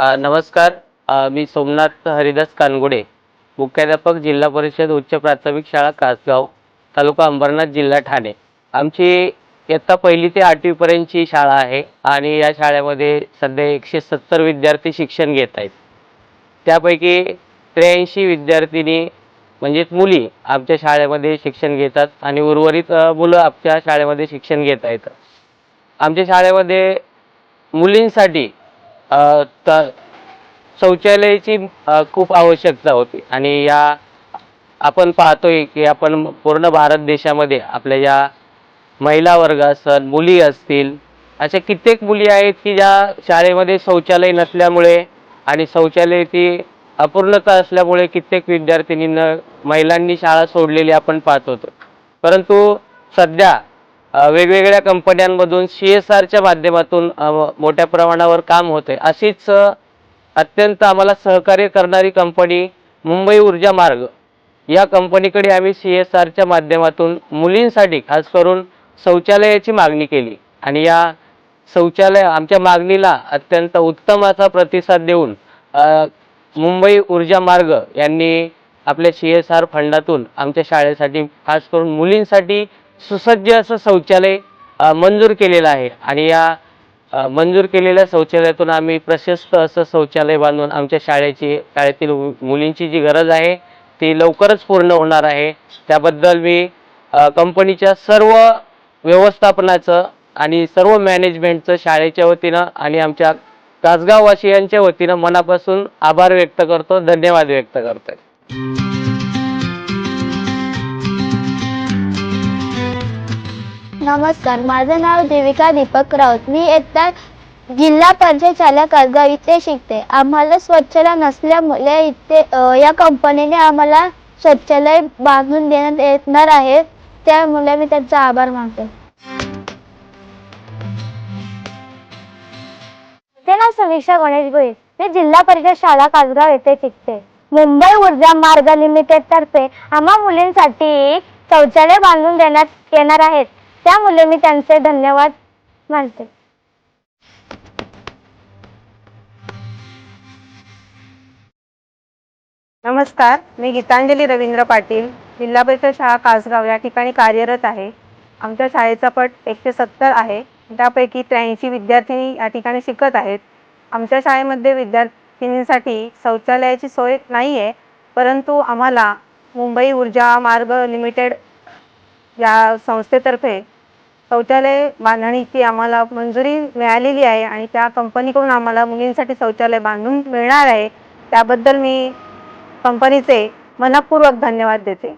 नमस्कार. मी सोमनाथ हरिदास कानगुडे मुख्याध्यापक जिल्हा परिषद उच्च प्राथमिक शाळा कासगाव तालुका अंबरनाथ जिल्हा ठाणे. आमची इयत्ता पहिली ते आठवीपर्यंतची शाळा आहे आणि या शाळेमध्ये सध्या एकशे सत्तर विद्यार्थी शिक्षण घेत आहेत. त्यापैकी त्र्याऐंशी विद्यार्थिनी म्हणजेच मुली आमच्या शाळेमध्ये शिक्षण घेतात आणि उर्वरित मुलं आमच्या शाळेमध्ये शिक्षण घेत आहेत. आमच्या शाळेमध्ये मुलींसाठी शौचालयाची खूप आवश्यकता होती. आणि या आपण पाहतोय की आपण पूर्ण भारत देशामध्ये आपल्या या महिला वर्ग असल मुली असतील अशा कित्येक मुली आहेत की ज्या शाळेमध्ये शौचालय नसल्यामुळे आणि शौचालय ती अपूर्णता असल्यामुळे कित्येक विद्यार्थिनींना महिलांनी शाळा सोडलेली आपण पाहत होतो. परंतु सध्या वेगवेगळ्या कंपन्यांमधून सी एस आरच्या माध्यमातून मोठ्या प्रमाणावर काम होते अशीच अत्यंत आम्हाला सहकार्य करणारी कंपनी मुंबई ऊर्जा मार्ग. या कंपनीकडे आम्ही सी एस आरच्या माध्यमातून मुलींसाठी खास करून शौचालयाची मागणी केली. आणि या शौचालय आमच्या मागणीला अत्यंत उत्तम असा प्रतिसाद देऊन मुंबई ऊर्जा मार्ग यांनी आपल्या सी एस आर फंडातून आमच्या शाळेसाठी खास करून मुलींसाठी सुसज्ज असं शौचालय मंजूर केलेलं आहे. आणि या मंजूर केलेल्या शौचालयातून आम्ही प्रशस्त असं शौचालय बांधून आमच्या शाळेची शाळेतील मुलींची जी गरज आहे ती लवकरच पूर्ण होणार आहे. त्याबद्दल मी कंपनीच्या सर्व व्यवस्थापनाचं आणि सर्व मॅनेजमेंटचं शाळेच्या वतीनं आणि आमच्या तासगाववासियांच्या वतीनं मनापासून आभार व्यक्त करतो. धन्यवाद व्यक्त करतोय. नमस्कार. माझं नाव देविका दीपक राऊत. मी इयत्ता जिल्हा पंचायत शाळा कसगाव इथे शिकते. आम्हाला स्वच्छता नसल्यामुळे इथे अ, या कंपनीने आम्हाला स्वच्छालय बांधून देण्यात येणार आहे. त्यामुळे मी त्यांचा आभार मानते. माझे नाव समीक्षा गणेश भोईर मी जिल्हा परिषद शाळा कासगाव येथे शिकते. मुंबई ऊर्जा मार्ग लिमिटेड तर्फे आम्हा मुलींसाठी शौचालय बांधून देण्यात येणार आहेत त्यामुळे मी त्यांचे धन्यवाद मानते. नमस्कार मी गीतांजली रवींद्र पाटील जिल्हा परिषद शाळा कासगाव या ठिकाणी कार्यरत आहे. आमच्या शाळेचा पट एकशे सत्तर आहे. त्यापैकी त्र्याऐंशी विद्यार्थिनी या ठिकाणी शिकत आहेत. आमच्या शाळेमध्ये विद्यार्थिनींसाठी शौचालयाची सोय नाही आहे परंतु आम्हाला मुंबई ऊर्जा मार्ग लिमिटेड या संस्थेतर्फे शौचालय बांधणीची आम्हाला मंजुरी मिळालेली आहे आणि त्या कंपनीकडून आम्हाला मुलींसाठी शौचालय बांधून मिळणार आहे. त्याबद्दल मी कंपनीचे मनपूर्वक धन्यवाद देते.